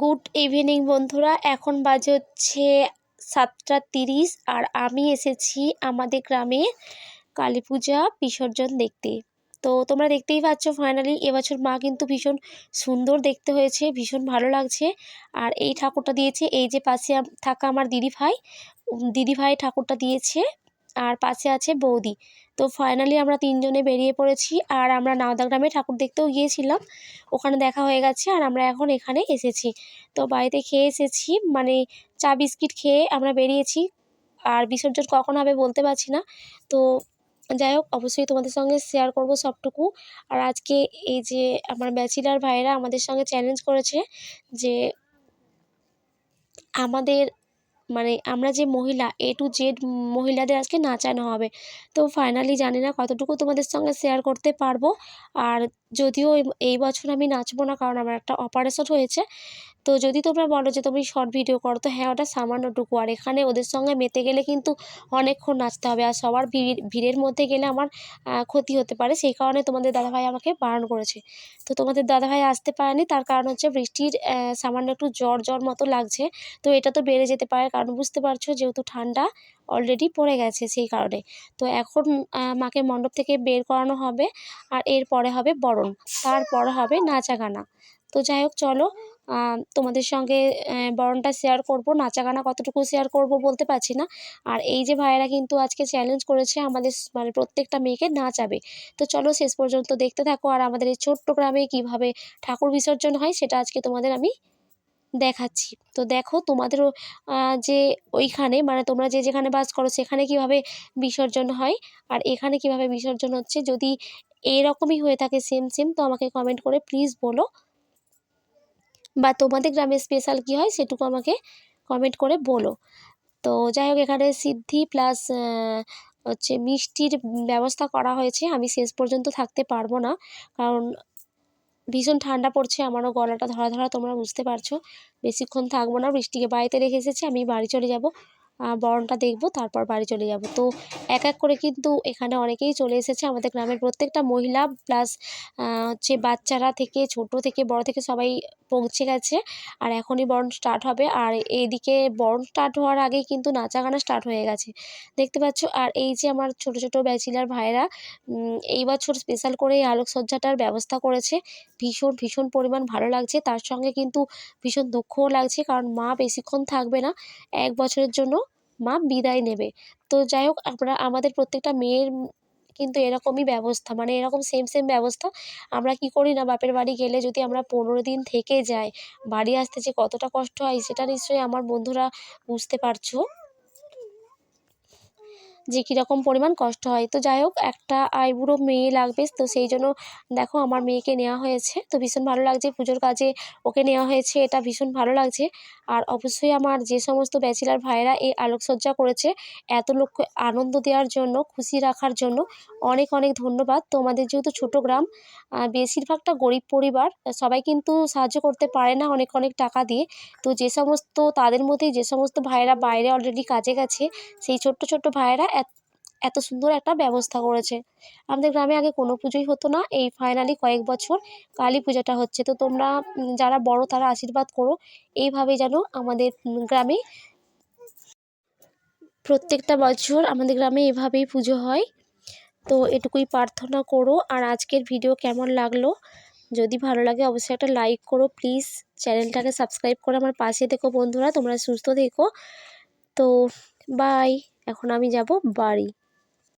Good evening বন্ধুরা। এখন বাজে হচ্ছে সাতটা তিরিশ আর আমি এসেছি আমাদের গ্রামে কালী পূজা বিসর্জন দেখতে। তো তোমরা দেখতেই পাচ্ছ ফাইনালি এবছর মা কিন্তু ভীষণ সুন্দর দেখতে হয়েছে, ভীষণ ভালো লাগছে। আর এই ঠাকুরটা দিয়েছে, এই যে পাশে থাকা আমার দিদি ভাই দিদি ভাই ঠাকুরটা দিয়েছে। আর পাশে আছে বৌদি। তো ফাইনালি আমরা তিনজনে বেরিয়ে পড়েছি আর আমরা নাওদা গ্রামে ঠাকুর দেখতেও গিয়েছিলাম। ওখানে দেখা হয়ে গেছে আর আমরা এখন এখানে এসেছি। তো বাড়িতে খেয়ে এসেছি মানে চা বিস্কিট খেয়ে আমরা বেরিয়েছি। আর বিসর্জন কখন হবে বলতে পারছি না। তো যাই হোক, অবশ্যই তোমাদের সঙ্গে শেয়ার করব সবটুকু। আর আজকে এই যে আমার ব্যাচেলার ভাইয়েরা আমাদের সঙ্গে চ্যালেঞ্জ করেছে যে আমাদের মানে আমরা যে মহিলা এ টু জেড মহিলাদের আজকে নাচানো হবে। তো ফাইনালি জানি না কতটুকু তোমাদের সঙ্গে শেয়ার করতে পারব। আর যদিও এই বছর আমি নাচবো না, কারণ আমার একটা অপারেশন হয়েছে। তো যদি তোমরা বলো যে তুমি শর্ট ভিডিও করো, তো হ্যাঁ ওটা সামান্যটুকু। আর এখানে ওদের সঙ্গে মেতে গেলে কিন্তু অনেকক্ষণ নাচতে হবে। আর সবার ভিড়, ভিড়ের মধ্যে গেলে আমার ক্ষতি হতে পারে। সেই কারণে তোমাদের দাদাভাই আমাকে বারণ করেছে। তো তোমাদের দাদাভাই আসতে পারেনি। তার কারণ হচ্ছে বৃষ্টির সামান্য একটু জ্বর জ্বর মতো লাগছে। তো এটা তো বেড়ে যেতে পারে। কারণ বুঝতে পারছ যেহেতু ঠান্ডা অলরেডি পড়ে গেছে সেই কারণে। তো এখন মাকে মণ্ডপ থেকে বের করানো হবে আর এরপরে হবে বরণ তারপরে হবে নাচা গানা তো যাই হোক, চলো তোমাদের সঙ্গে বরণটা শেয়ার করব। নাচা গানা কতটুকু শেয়ার করব বলতে পারছি না। আর এই যে ভাইয়েরা কিন্তু আজকে চ্যালেঞ্জ করেছে আমাদের মানে প্রত্যেকটা মেয়েকে নাচাবে। তো চলো, শেষ পর্যন্ত দেখতে থাকো। আর আমাদের এই ছোট্ট গ্রামে কীভাবে ঠাকুর বিসর্জন হয় সেটা আজকে তোমাদের আমি দেখাচ্ছি। তো দেখো তোমাদেরও যে ওইখানে মানে তোমরা যে যেখানে বাস করো, সেখানে কীভাবে বিসর্জন হয় আর এখানে কীভাবে বিসর্জন হচ্ছে, যদি এরকমই হয়ে থাকে সেম সেম তো আমাকে কমেন্ট করে প্লিজ বলো। বা তোমাদের গ্রামে স্পেশাল কী হয়, সেটুকু আমাকে কমেন্ট করে বলো। তো যাই হোক, এখানে সিদ্ধি প্লাস হচ্ছে মিষ্টির ব্যবস্থা করা হয়েছে। আমি শেষ পর্যন্ত থাকতে পারব না, কারণ ভীষণ ঠান্ডা পড়ছে, আমারও গলাটা ধরা ধরা, তোমরা বুঝতে পারছ। বেশিক্ষণ থাকব না, বৃষ্টিকে বাড়িতে রেখে এসেছি, আমি বাড়ি চলে যাব। বরণটা দেখব, তারপর বাড়ি চলে যাব। তো এক এক করে কিন্তু এখানে অনেকেই চলে এসেছে, আমাদের গ্রামের প্রত্যেকটা মহিলা প্লাস হচ্ছে বাচ্চারা থেকে, ছোট থেকে, বড় থেকে সবাই পৌঁছে গেছে আর এখনই বরণ স্টার্ট হবে। আর এইদিকে বরণ স্টার্ট হওয়ার আগেই কিন্তু নাচা গানা স্টার্ট হয়ে গেছে। দেখতে পাচ্ছ? আর এই যে আমার ছোট ছোট ব্যাচিলার ভাইরা এই বছর স্পেশাল করে এই আলোকসজ্জাটার ব্যবস্থা করেছে। ভীষণ ভীষণ পরিমাণ ভালো লাগছে। তার সঙ্গে কিন্তু ভীষণ দুঃখও লাগছে, কারণ মা বেশিক্ষণ থাকবে না এক বছরের জন্য। মা বিদায় নেবে। তো যাই হোক, আমরা, আমাদের প্রত্যেকটা মেয়ের কিন্তু এরকমই ব্যবস্থা মানে এরকম সেম সেম ব্যবস্থা। আমরা কি করি না, বাপের বাড়ি গেলে যদি আমরা পনেরো দিন থেকে যাই, বাড়ি আসতে যে কতটা কষ্ট হয়, সেটা নিশ্চয়ই আমার বন্ধুরা বুঝতে পারছ। যে কীরকম পরিমাণ কষ্ট হয়। তো যাই হোক, একটা আইবুড়ো মেয়ে লাগবে, তো সেই জন্য দেখো আমার মেয়েকে নেওয়া হয়েছে। তো ভীষণ ভালো লাগছে পুজোর কাজে, ওকে নেওয়া হয়েছে, এটা ভীষণ ভালো লাগছে। আর অবশ্যই আমার যে সমস্ত ব্যাচেলার ভাইয়েরা এই আলোকসজ্জা করেছে এত লোককে আনন্দ দেওয়ার জন্য, খুশি রাখার জন্য অনেক অনেক ধন্যবাদ। তোমাদের যেহেতু ছোটো গ্রাম বেশিরভাগটা গরিব পরিবার, সবাই কিন্তু সাহায্য করতে পারে না অনেক অনেক টাকা দিয়ে। তো যে সমস্ত, তাদের মধ্যেই যে সমস্ত ভাইয়েরা বাইরে অলরেডি কাজে গেছে, সেই ছোট্ট ছোট্ট ভাইয়েরা এত সুন্দর একটা ব্যবস্থা করেছে। আমাদের গ্রামে আগে কোনো পুজোই হতো না, এই ফাইনালি কয়েক বছর কালী পূজাটা হচ্ছে। তো তোমরা যারা বড় তারা আশীর্বাদ করো এইভাবে যেন আমাদের গ্রামে প্রত্যেকটা বছর আমাদের গ্রামে এভাবেই পুজো হয়। তো এটুকুই প্রার্থনা করো, আর আজকের ভিডিও কেমন লাগল? যদি ভালো লাগে অবশ্যই একটা লাইক করো প্লিজ চ্যানেলটাকে সাবস্ক্রাইব করে আমার পাশে থেকো বন্ধুরা, তোমরা সুস্থ থেকো। তো বাই এখন আমি যাব বাড়ি।